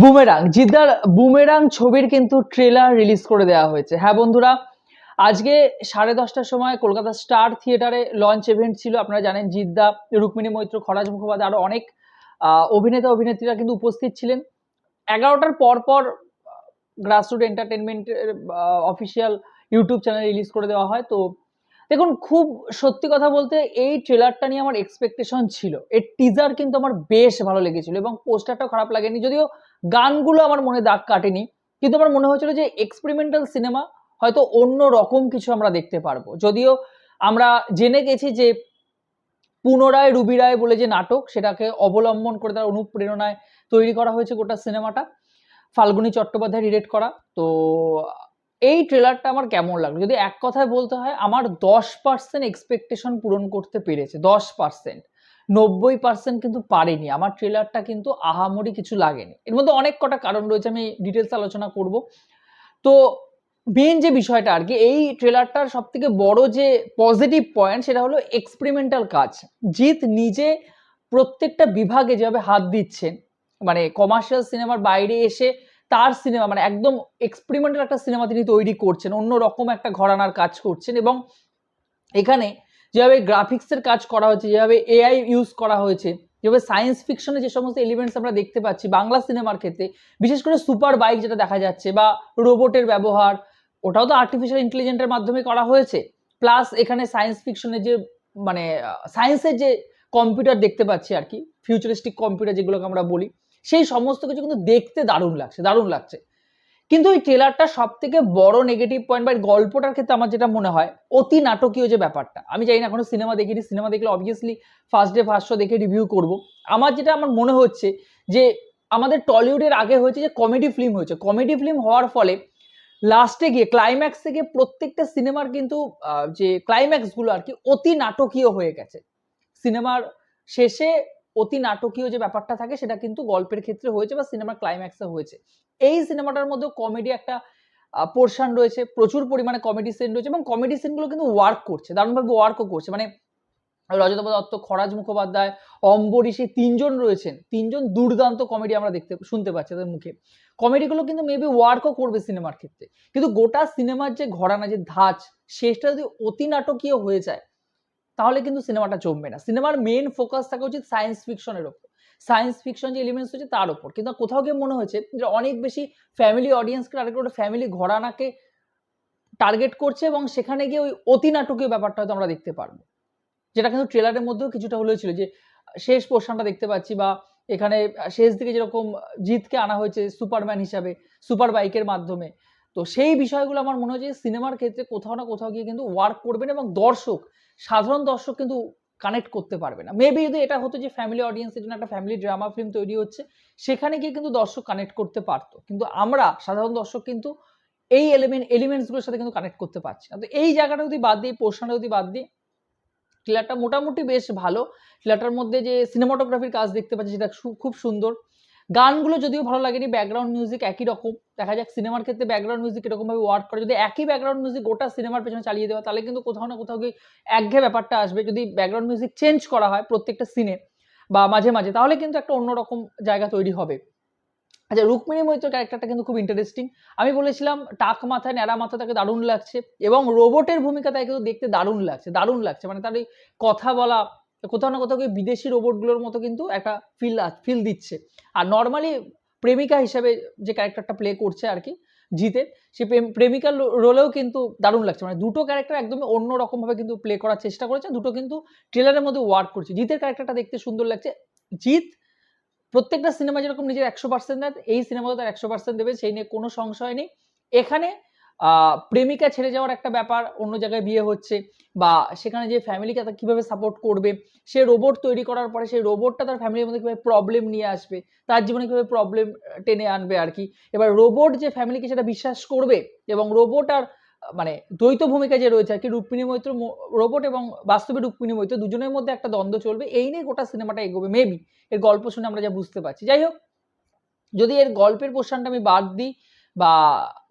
Boomerang, জিদ্দার boomerang ছবির কিন্তু trailer release করে দেওয়া হয়েছে। হ্যাঁ বন্ধুরা, আজকে সাড়ে দশটার সময় কলকাতা স্টার থিয়েটারে লঞ্চ ইভেন্ট ছিল। আপনারা জানেন জিদ্দা, রুক্মিণী মৈত্র, খরাজ মুখোপাধ্যায় আরও অনেক অভিনেতা, অভিনেত্রীরা কিন্তু উপস্থিত ছিলেন। এগারোটার পর পর গ্রাসরুট এন্টারটেনমেন্টের অফিসিয়াল ইউটিউব চ্যানেল রিলিজ করে দেওয়া হয়। তো দেখুন, খুব সত্যি কথা বলতে এই ট্রেলারটা নিয়ে আমার এক্সপেকটেশন ছিল। এর টিজার কিন্তু আমার বেশ ভালো লেগেছিল এবং পোস্টারটাও খারাপ লাগেনি। যদিও গানগুলো আমার মনে দাগ কাটেনি, কিন্তু আমার মনে হয়েছিল যে এক্সপেরিমেন্টাল সিনেমা হয়তো অন্য রকম কিছু আমরা দেখতে পারব। যদিও আমরা জেনে গেছি যে পুনরায় রুবি রায় বলে যে নাটক, সেটাকে অবলম্বন করে তার অনুপ্রেরণায় তৈরি করা হয়েছে গোটা সিনেমাটা। ফাল্গুনী চট্টোপাধ্যায় ডিরেক্ট করা। তো এই ট্রেলারটা আমার কেমন লাগল? যদি এক কথায় বলতে হয়, আমার দশ পার্সেন্ট এক্সপেকটেশন পূরণ করতে পেরেছে, দশ পার্সেন্ট নব্বই পার্সেন্ট কিন্তু পারেনি। আমার ট্রেলারটা কিন্তু আহামরি কিছু লাগেনি। এর মধ্যে অনেক কটা কারণ রয়েছে, আমি ডিটেলস আলোচনা করব। তো মেন যে বিষয়টা আর কি, এই ট্রেলারটার সব থেকে বড় যে পজিটিভ পয়েন্ট সেটা হলো এক্সপেরিমেন্টাল কাজ। জিৎ নিজে প্রত্যেকটা বিভাগে যেভাবে হাত দিচ্ছেন মানে কমার্শিয়াল সিনেমার বাইরে এসে তার সিনেমা মানে একদম এক্সপেরিমেন্টাল একটা সিনেমা তিনি তৈরি করছেন অন্য রকম একটা ঘরানার কাজ করছেন এবং এখানে যেভাবে গ্রাফিক্সের কাজ করা হয়েছে, যেভাবে এআই ইউজ করা হয়েছে, যেভাবে সায়েন্স ফিকশনে যে সমস্ত এলিমেন্টস আমরা দেখতে পাচ্ছি বাংলা সিনেমার ক্ষেত্রে, বিশেষ করে সুপার বাইক যেটা দেখা যাচ্ছে বা রোবটের ব্যবহার, ওটাও তো আর্টিফিশিয়াল ইন্টেলিজেন্টের মাধ্যমে করা হয়েছে। প্লাস এখানে সায়েন্স ফিকশনের যে মানে সায়েন্সের যে কম্পিউটার দেখতে পাচ্ছি আর কি ফিউচারিস্টিক কম্পিউটার যেগুলোকে আমরা বলি, সেই সমস্ত কিছু কিন্তু দেখতে দারুণ লাগছে দারুণ লাগছে। কিন্তু ওই ট্রেলারটা সব থেকে বড় নেগেটিভ পয়েন্ট বা গল্পটার ক্ষেত্রে আমার যেটা মনে হয়, অতি নাটকীয় যে ব্যাপারটা। আমি জানি না, এখনও সিনেমা দেখিনি। সিনেমা দেখলে obviously first day first show দেখে রিভিউ করব। আমার যেটা আমার মনে হচ্ছে যে, আমাদের টলিউডের আগে হয়েছে যে কমেডি ফিল্ম হয়েছে। কমেডি ফিল্ম হওয়ার ফলে লাস্টে গিয়ে ক্লাইম্যাক্স থেকে প্রত্যেকটা সিনেমার কিন্তু যে ক্লাইম্যাক্সগুলো আর কি অতি নাটকীয় হয়ে গেছে। সিনেমার শেষে অতি নাটকীয় যে ব্যাপারটা থাকে সেটা কিন্তু গল্পের ক্ষেত্রে হয়েছে বা সিনেমার ক্লাইম্যাক্সে হয়েছে। এই সিনেমাটার মধ্যে কমেডি একটা পোর্শন রয়েছে, প্রচুর পরিমাণে কমেডি সিন রয়েছে এবং কমেডি সিনগুলো কিন্তু ওয়ার্ক করছে, দারুণভাবে ওয়ার্কও করছে। মানে রজতাভ দত্ত, খরাজ মুখোপাধ্যায় অম্বরীশ এই তিনজন রয়েছেন, তিনজন দুর্দান্ত কমেডি আমরা দেখতে, শুনতে পাচ্ছি তাদের মুখে। কমেডিগুলো কিন্তু মেবি ওয়ার্কও করবে সিনেমার ক্ষেত্রে। কিন্তু গোটা সিনেমার যে ঘরানা, যে ধাঁচ শেষটা যদি অতি নাটকীয় হয়ে যায় তাহলে কিন্তু সিনেমাটা জমবে না। সিনেমার মেন ফোকাস থাকা উচিত সায়েন্স ফিকশনের ওপর। সায়েন্স ফিকশন যে এলিমেন্টস হচ্ছে তার উপর কিন্তু কোথাও গিয়ে মনে হয়েছে যে অনেক বেশি ফ্যামিলি অডিয়েন্সকে টার্গেট করে ফ্যামিলি ঘরানাকে টার্গেট করছে এবং সেখানে গিয়ে ওই অতি নাটকীয় ব্যাপারটা হয়তো আমরা দেখতে পারব। যেটা কিন্তু ট্রেলারের মধ্যেও কিছুটা হলেও ছিল যে শেষ পোর্শনটা দেখতে পাচ্ছি বা এখানে শেষ দিকে যেরকম জিতকে আনা হয়েছে সুপারম্যান হিসাবে, সুপার বাইকের মাধ্যমে। তো সেই বিষয়গুলো আমার মনে হয় যে সিনেমার ক্ষেত্রে কোথাও না কোথাও গিয়ে কিন্তু ওয়ার্ক করবেন এবং দর্শক সাধারণ দর্শক কিন্তু কানেক্ট করতে পারবে না। মেবি যদি এটা হতো যে ফ্যামিলি অডিয়েন্সের জন্য একটা ফ্যামিলি ড্রামা ফিল্ম তৈরি হচ্ছে, সেখানে গিয়ে কিন্তু দর্শক কানেক্ট করতে পারতো। কিন্তু আমরা সাধারণ দর্শক কিন্তু এই এলিমেন্ট এলিমেন্টসগুলোর সাথে কিন্তু কানেক্ট করতে পারছি না। তো এই জায়গাটা যদি বাদ দিই পোর্শনটা যদি বাদ দিই ট্রেলারটা মোটামুটি বেশ ভালো। ট্রেলারটার মধ্যে যে সিনেমাটোগ্রাফির কাজ দেখতে পাচ্ছি, সেটা খুব সুন্দর। গানগুলো যদিও ভালো লাগেনি ব্যাকগ্রাউন্ড মিউজিক একই রকম। দেখা যাক সিনেমার ক্ষেত্রে ব্যাকগ্রাউন্ড মিউজিক এরকমভাবে ওয়ার্ক করে। যদি একই ব্যাকগ্রাউন্ড মিউজিক গোটা সিনেমার পেছনে চালিয়ে দেওয়া, তাহলে কিন্তু কোথাও না কোথাও গিয়ে একঘেয়ে ব্যাপারটা আসবে। যদি ব্যাকগ্রাউন্ড মিউজিক চেঞ্জ করা হয় প্রত্যেকটা সিনে বা মাঝে মাঝে, তাহলে কিন্তু একটা অন্যরকম জায়গা তৈরি হবে। আচ্ছা রুক্মিণী মৈত্র ক্যারেক্টারটা কিন্তু খুব ইন্টারেস্টিং আমি বলেছিলাম, টাক মাথায়, ন্যাড়া মাথা তাকে দারুণ লাগছে এবং রোবটের ভূমিকা তাকে কিন্তু দেখতে দারুণ লাগছে দারুণ লাগছে। মানে তার ওই কথা বলা কোথাও না কোথাও বিদেশি রোবটগুলোর মতো কিন্তু একটা ফিল ফিল দিচ্ছে। আর নর্মালি প্রেমিকা হিসেবে যে ক্যারেক্টারটা প্লে করছে আর কি জিতের সে প্রেম- প্রেমিকার রোলেও কিন্তু দারুণ লাগছে। মানে দুটো ক্যারেক্টার একদমই অন্য রকমভাবে কিন্তু প্লে করার চেষ্টা করেছে, দুটো কিন্তু ট্রেলারের মধ্যে ওয়ার্ক করছে। জিতের ক্যারেক্টারটা দেখতে সুন্দর লাগছে। জিত প্রত্যেকটা সিনেমা যেরকম নিজের একশো পার্সেন্ট দেয়, এই সিনেমাতে তার একশো পার্সেন্ট দেবে, সেই নিয়ে কোনো সংশয় নেই। এখানে প্রেমিকা ছেড়ে যাওয়ার একটা ব্যাপার, অন্য জায়গায় বিয়ে হচ্ছে বা সেখানে যে ফ্যামিলিকে তার কীভাবে সাপোর্ট করবে, সে রোবট তৈরি করার পরে সেই রোবটটা তার ফ্যামিলির মধ্যে কীভাবে প্রবলেম নিয়ে আসবে, তার জীবনে কীভাবে প্রবলেম টেনে আনবে আর কি। এবার রোবট যে ফ্যামিলিকে সেটা বিশ্বাস করবে এবং রোবট আর মানে দ্বৈত ভূমিকা যে রয়েছে আর কি, রুক্মিণী মৈত্র রোবট এবং বাস্তবে রুক্মিণী মৈত্র দুজনের মধ্যে একটা দ্বন্দ্ব চলবে, এই নিয়ে গোটা সিনেমাটা এগোবে মেবি এর গল্প শুনে আমরা যা বুঝতে পারছি। যাই হোক, যদি এর গল্পের পোর্শনটা আমি বাদ দিই বা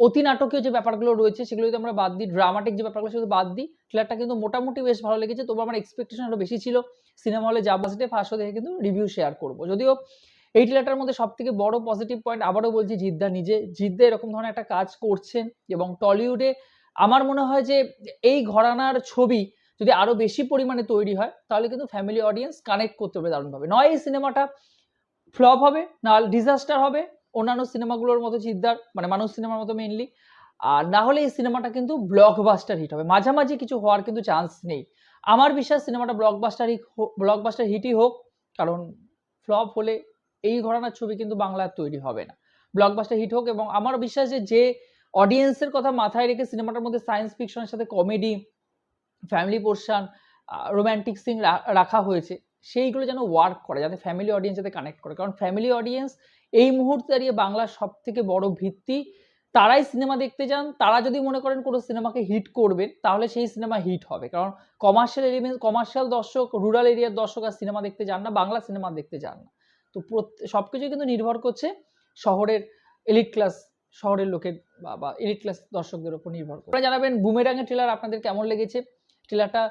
অতি নাটকীয় যে ব্যাপারগুলো রয়েছে সেগুলো যদি আমরা বাদ দিই। ড্রামাটিক যে ব্যাপারগুলো, সেগুলো বাদ দিই। ট্রেলারটা কিন্তু মোটামুটি বেশ ভালো লেগেছে। তবু আমার এক্সপেকটেশন আরও বেশি ছিল। সিনেমা হলে যা বাজেটে ফার্স্ট দেখে কিন্তু রিভিউ শেয়ার করব। যদিও এই ট্রেলারটার মধ্যে সব থেকে বড় পজিটিভ পয়েন্ট আবারও বলছি, জিদ্দা নিজে, জিদ্দা এরকম ধরনের একটা কাজ করছেন এবং টলিউডে আমার মনে হয় যে এই ঘরানার ছবি যদি আরও বেশি পরিমাণে তৈরি হয়, তাহলে কিন্তু ফ্যামিলি অডিয়েন্স কানেক্ট করতে পারবে দারুণভাবে। নয় এই সিনেমাটা ফ্লপ হবে, না ডিজাস্টার হবে। অন্যান্য সিনেমাগুলোর মতো জিদ্দার মানে মানুষ সিনেমার মতো মেইনলি আর না হলে এই সিনেমাটা কিন্তু ব্লকবাস্টার হিট হবে। মাঝামাঝি কিছু হওয়ার কিন্তু চান্স নেই। আমার বিশ্বাস সিনেমাটা ব্লকবাস্টার ব্লকবাস্টার হিটই হোক, কারণ ফ্লপ হলে এই ঘরানার ছবি কিন্তু বাংলার তৈরি হবে না। ব্লকবাস্টার হিট হোক এবং আমার বিশ্বাস যে যে অডিয়েন্সের কথা মাথায় রেখে সিনেমাটার মধ্যে সায়েন্স ফিকশনের সাথে comedy family portion romantic scene রাখা হয়েছে, সেইগুলো যেন ওয়ার্ক করে, যাতে ফ্যামিলি অডিয়েন্স যাতে কানেক্ট করে। কারণ ফ্যামিলি অডিয়েন্স এই মুহূর্তে দাঁড়িয়ে বাংলার সব থেকে বড় ভিত্তি, তারাই সিনেমা দেখতে যান। তারা যদি মনে করেন কোনো সিনেমাকে হিট করবেন, তাহলে সেই সিনেমা হিট হবে। কারণ কমার্শিয়াল এলিমেন্ট কমার্শিয়াল দর্শক রুরাল এরিয়ার দর্শক আর সিনেমা দেখতে যান না, বাংলা সিনেমা দেখতে যান না। তো সব কিছুই কিন্তু নির্ভর করছে শহরের এলিট ক্লাস শহরের লোকের বা এলিট ক্লাস দর্শকদের উপর নির্ভর করে। জানাবেন বুমেরাঙের ট্রেলার আপনাদের কেমন লেগেছে? ট্রেলারটা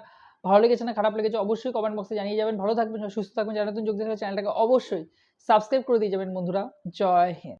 ভালো লেগেছে না, খারাপ লেগেছে অবশ্যই কমেন্ট বক্সে জানিয়ে যাবেন। ভালো থাকবেন, সুস্থ থাকবেন, যারা নতুন যোগ দিয়েছেন চ্যানেলটাকে অবশ্যই সাবস্ক্রাইব করে দিয়ে যাবেন বন্ধুরা। জয় হিন্দ।